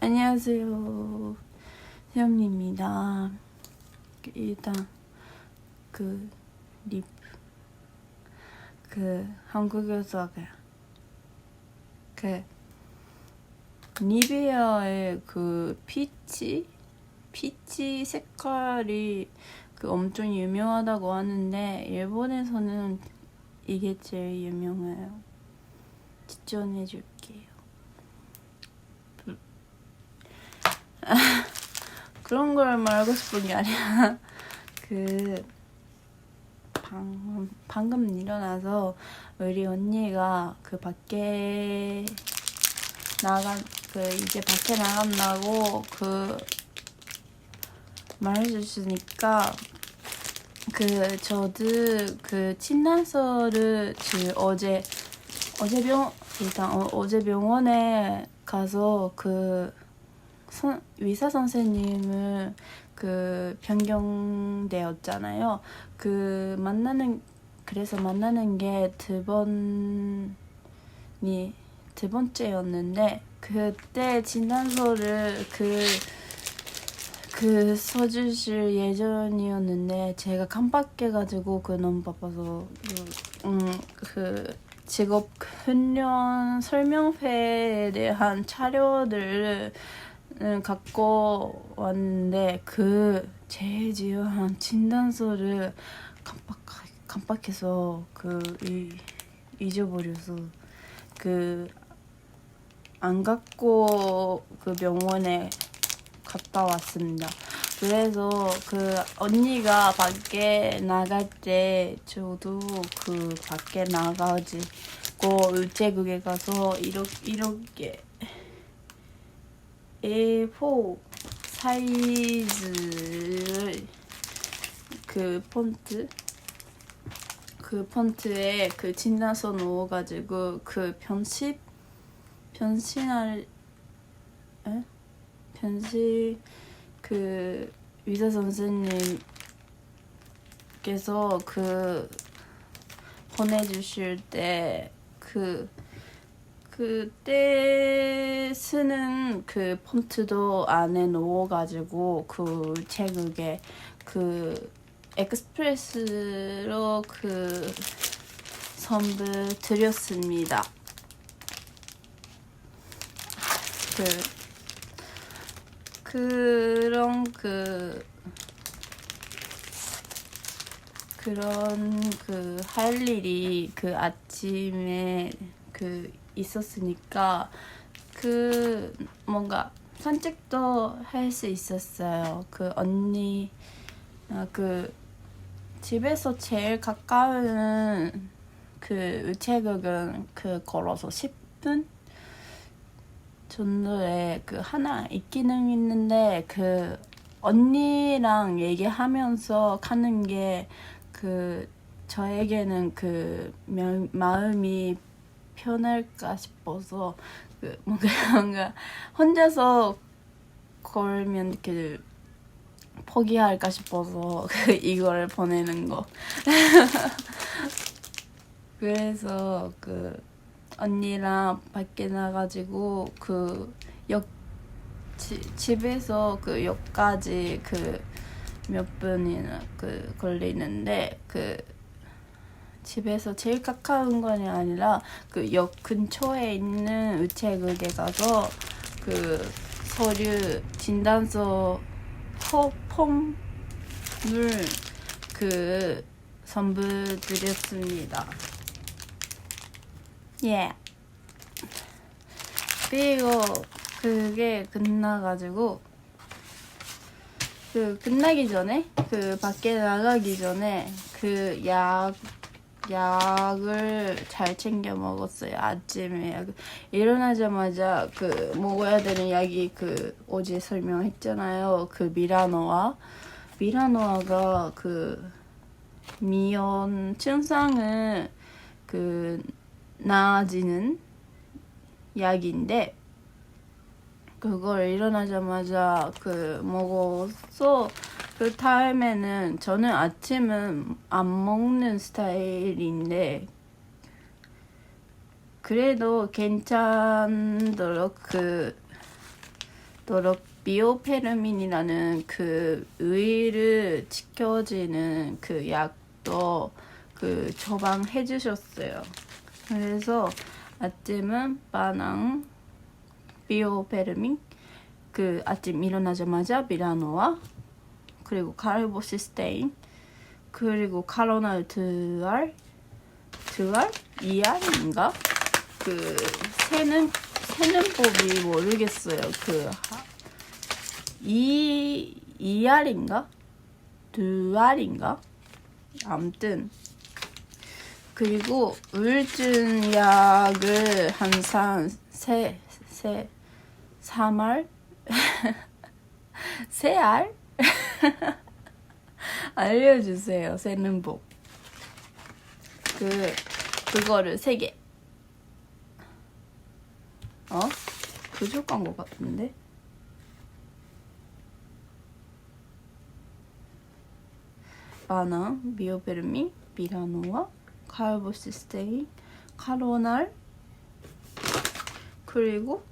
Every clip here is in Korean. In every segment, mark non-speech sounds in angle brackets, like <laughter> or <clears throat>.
안녕하세요. 세영입니다. 일단 그 립, 그 한국에서 그, 그 니베아의 그 피치, 피치 색깔이 그 엄청 유명하다고 하는데 일본에서는 이게 제일 유명해요. 추천해줄게요. <laughs> 그런 걸 말하고 싶은 게 아니라 <laughs> 그 방금 방금 일어나서 우리 언니가 그 밖에 나간 그 이제 밖에 나간다고 그 말해주시니까 그 저도 그 친난서를 그 어제 어제 병 일단 어, 어제 병원에 가서 그 선, 의사 선생님을 그 변경되었잖아요. 그 만나는 그래서 만나는 게 두 번이 두 번째였는데 그때 진단서를 그 그 써주실 예정이었는데 제가 깜빡해가지고 그 너무 바빠서 음그 직업 훈련 설명회에 대한 자료들을 음, 갖고 왔는데 그 제일 중요한 진단서를 깜빡 깜빡해서 그 이, 잊어버려서 그 안 갖고 그 병원에 갔다 왔습니다. 그래서 그 언니가 밖에 나갈 때 저도 그 밖에 나가지고 우체국에 가서 이렇게 이렇게 A4 사이즈를 그 폰트 그 폰트에 그 진단서 넣어가지고 그 변식 변신할 에? 변신 그 의사 선생님께서 그 보내주실 때 그 그때 쓰는 그 폰트도 안에 넣어가지고 그 책에 그 엑스프레스로 그 선물 드렸습니다. 그 그런 그 그런 그 할 일이 그 아침에 그 있었으니까 그 뭔가 산책도 할 수 있었어요. 그 언니 아, 그 집에서 제일 가까운 그 우체국은 그 걸어서 10분 정도에 그 하나 있기는 있는데 그 언니랑 얘기하면서 가는 게 그 저에게는 그 마음이 편할까 싶어서 그 <laughs> 뭔가 혼자서 걸면 이렇게 포기할까 싶어서 그 이거를 보내는 거. <laughs> 그래서 그 언니랑 밖에 나가지고 그 역 집에서 그 역까지 그 몇 분이나 그 걸리는데 그 집에서 제일 가까운 건 아니라 그 역 근처에 있는 우체국에 가서 그 서류 진단서 폼을 그 선물 드렸습니다. 예. 그리고 그게 끝나가지고 그 끝나기 전에 그 밖에 나가기 전에 그 약 약을 잘 챙겨 먹었어요. 아침에 약. 일어나자마자 그 먹어야 되는 약이 그 어제 설명했잖아요. 그 미라노아. 미라노아가 그 미연 증상을 그 나아지는 약인데 그걸 일어나자마자 그 먹어서 그 다음에는 저는 아침은 안 먹는 스타일인데 그래도 괜찮도록 그 도록 비오페르민이라는 그 의를 지켜지는 그 약도 그 처방해 주셨어요. 그래서 아침은 바낭 비오페르민 그 아침 일어나자마자 미라노와 그리고 칼보시 스테인 그리고 카로날 드알 드알? 이알인가? 그 세는 세는 법이 모르겠어요. 그 하- 이 이알인가? 드알인가? 아무튼. 그리고 우울증 약을 항상 세 세 3알? 세알 <laughs> 알려주세요 세는 법. 그 그거를 세 개. 어? 부족한 것 같은데? 바나, 미오베르민, 미라노와 칼보시스테인, 카로날 그리고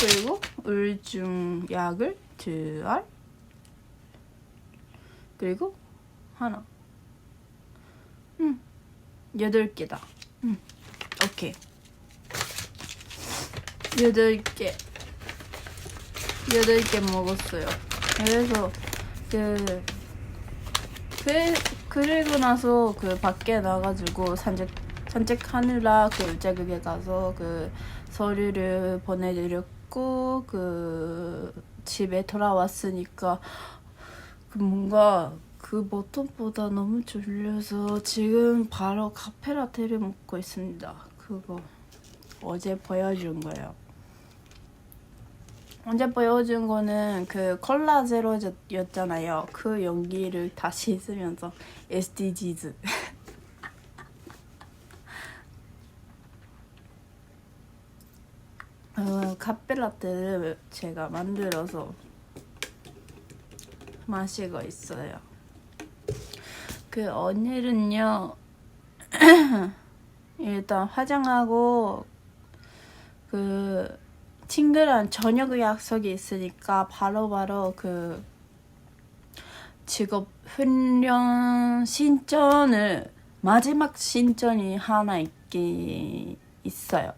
그리고 울증 약을 두알. 그리고 하나. 음 여덟 개다. 음 오케이. 여덟 개. 여덟 개 먹었어요. 그래서 그 그, 그리고 나서 그 밖에 나가지고 산책 산책하느라 그 우체국에 가서 그 서류를 보내드렸고 그 집에 돌아왔으니까 그 뭔가 그 보통보다 너무 졸려서 지금 바로 카페라테를 먹고 있습니다. 그거 어제 보여준 거예요. 어제 보여준 거는 그 콜라 제로였잖아요. 그 연기를 다시 <laughs> 쓰면서 SDGs. 어, 카페 라테를 제가 만들어서 마시고 있어요. 그 오늘은요 <clears throat> 일단 화장하고 그 친구랑 저녁 약속이 있으니까 바로바로 그 직업 훈련 신청을 마지막 신청이 하나 있긴 있어요.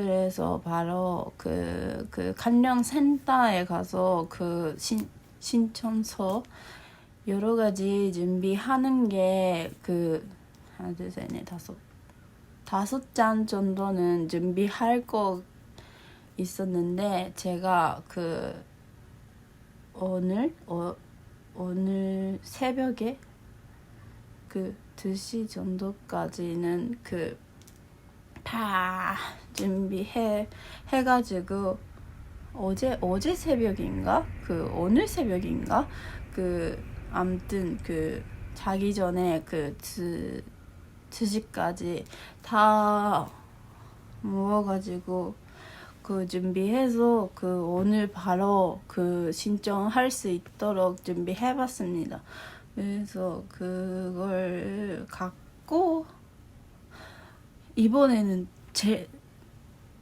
그래서 바로 그, 그 관련 센터에 가서 그 신, 신청서 여러 가지 준비하는 게 그 하나 둘 셋 넷 다섯 다섯 장 정도는 준비할 거 있었는데 제가 그 오늘 어, 오늘 새벽에 그 2시 정도까지는 그 다 준비해 해가지고 어제 어제 새벽인가 그 오늘 새벽인가 그 암튼 그 자기 전에 그 두, 2시까지 다 모아가지고 그 준비해서 그 오늘 바로 그 신청할 수 있도록 준비해봤습니다. 그래서 그걸 갖고 이번에는 제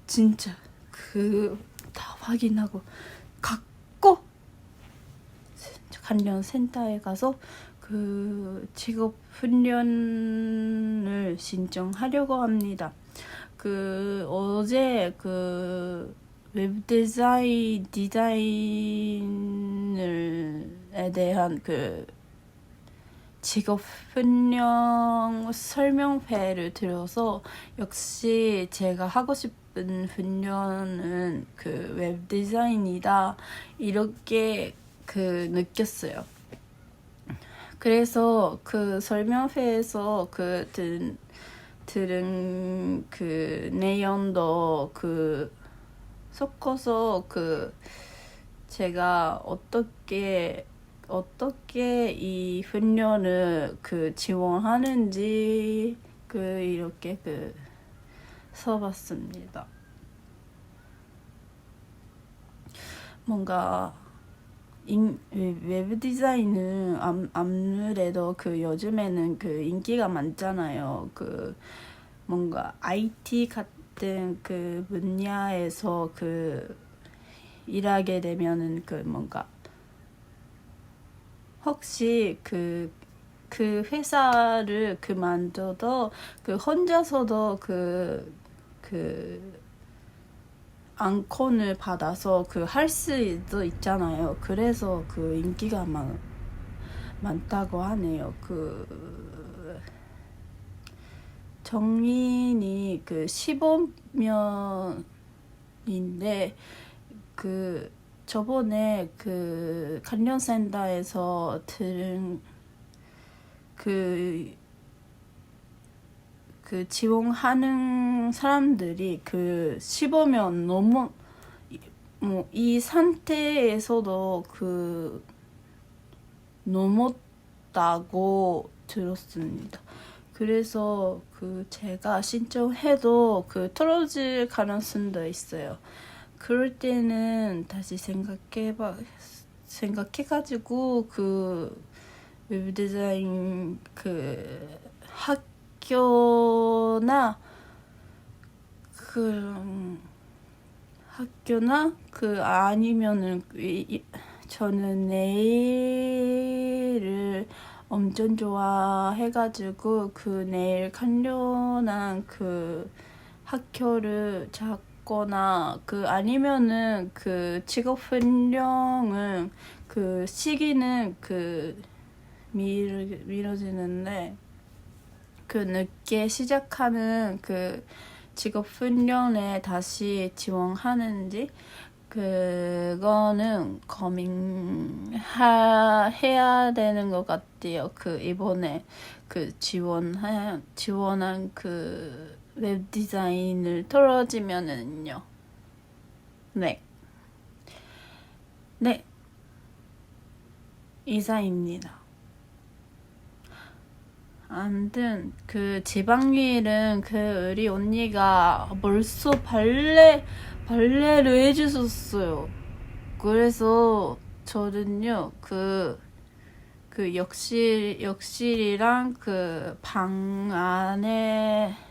진짜 그 다 확인하고 갖고 관련 센터에 가서 그 직업 훈련을 신청하려고 합니다. 그 어제 그 웹 디자인 디자인을에 대한 그 직업 훈련 설명회를 들어서 역시 제가 하고 싶은 훈련은 그 웹 디자인이다 이렇게 그 느꼈어요. 그래서 그 설명회에서 그 들, 들은 그 내용도 그 섞어서 그 제가 어떻게 어떻게 이 훈련을 그 지원하는지 그 이렇게 그 써봤습니다. 뭔가 인, 웹 디자인은 암, 아무래도 그 요즘에는 그 인기가 많잖아요. 그 뭔가 IT 같 어쨌든 그 분야에서 그 일하게 되면은 그 뭔가 혹시 그, 그 회사를 그만둬도 그 혼자서도 그, 그 안건을 받아서 그 할 수도 있잖아요. 그래서 그 인기가 많, 많다고 하네요. 그 정인이 그 15년인데 그 저번에 그 관련센터에서 들은 그, 그 지원하는 사람들이 그 15면 너무 뭐 이 상태에서도 그 넘었다고 들었습니다. 그래서 그 제가 신청해도 그 떨어질 가능성도 있어요. 그럴 때는 다시 생각해봐 생각해가지고 그 웹 디자인 그 학교나 그 학교나 그 아니면은 저는 네일을 엄청 좋아해가지고 그 네일 관련한 그 학교를 찾거나 그 아니면은 그 직업 훈련은 그 시기는 그 미뤄, 미뤄지는데 그 늦게 시작하는 그 직업 훈련에 다시 지원하는지 그거는 고민해야 되는 것 같아요. 그 이번에 그 지원한 지원한 그 웹 디자인을 떨어지면은요. 네. 네. 이사입니다. 아무튼 그 지방일은 그 우리 언니가 벌써 발레 발레를 해주셨어요. 그래서 저는요 그, 그 욕실 욕실이랑 그 방 안에를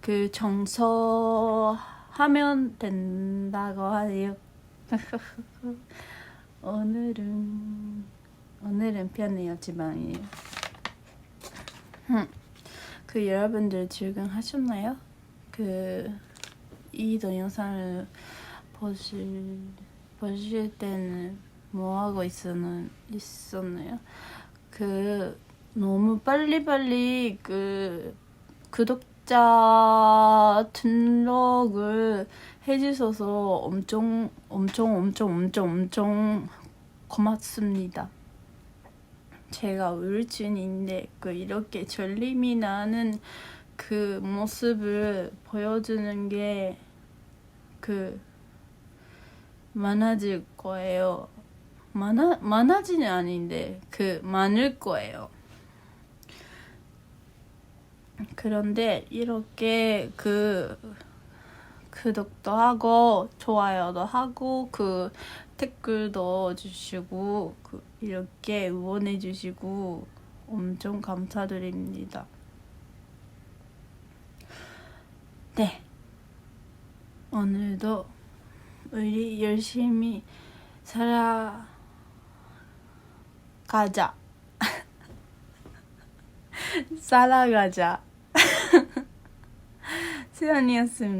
그 정서하면 된다고 하네요. <laughs> 오늘은 오늘은 편해요 지방이에요. 그 여러분들 즐거하셨나요? 그 이 동영상을 보실 보실 때는 뭐 하고 있었는 있었나요? 그 너무 빨리빨리 그 구독자 등록을 해주셔서 엄청 엄청 엄청 엄청 엄청 고맙습니다. 제가 우울증인데 그 이렇게 졸림이 나는 그 모습을 보여주는 게 그 많아질 거예요. 많아 많아지는 아닌데 그 많을 거예요. 그런데 이렇게 그 구독도 하고 좋아요도 하고 그 댓글도 주시고 그 이렇게 응원해 주시고 엄청 감사드립니다. 네. 오늘도 우리 열심히 살아가자. <laughs> 살아가자. 세연이었습니다.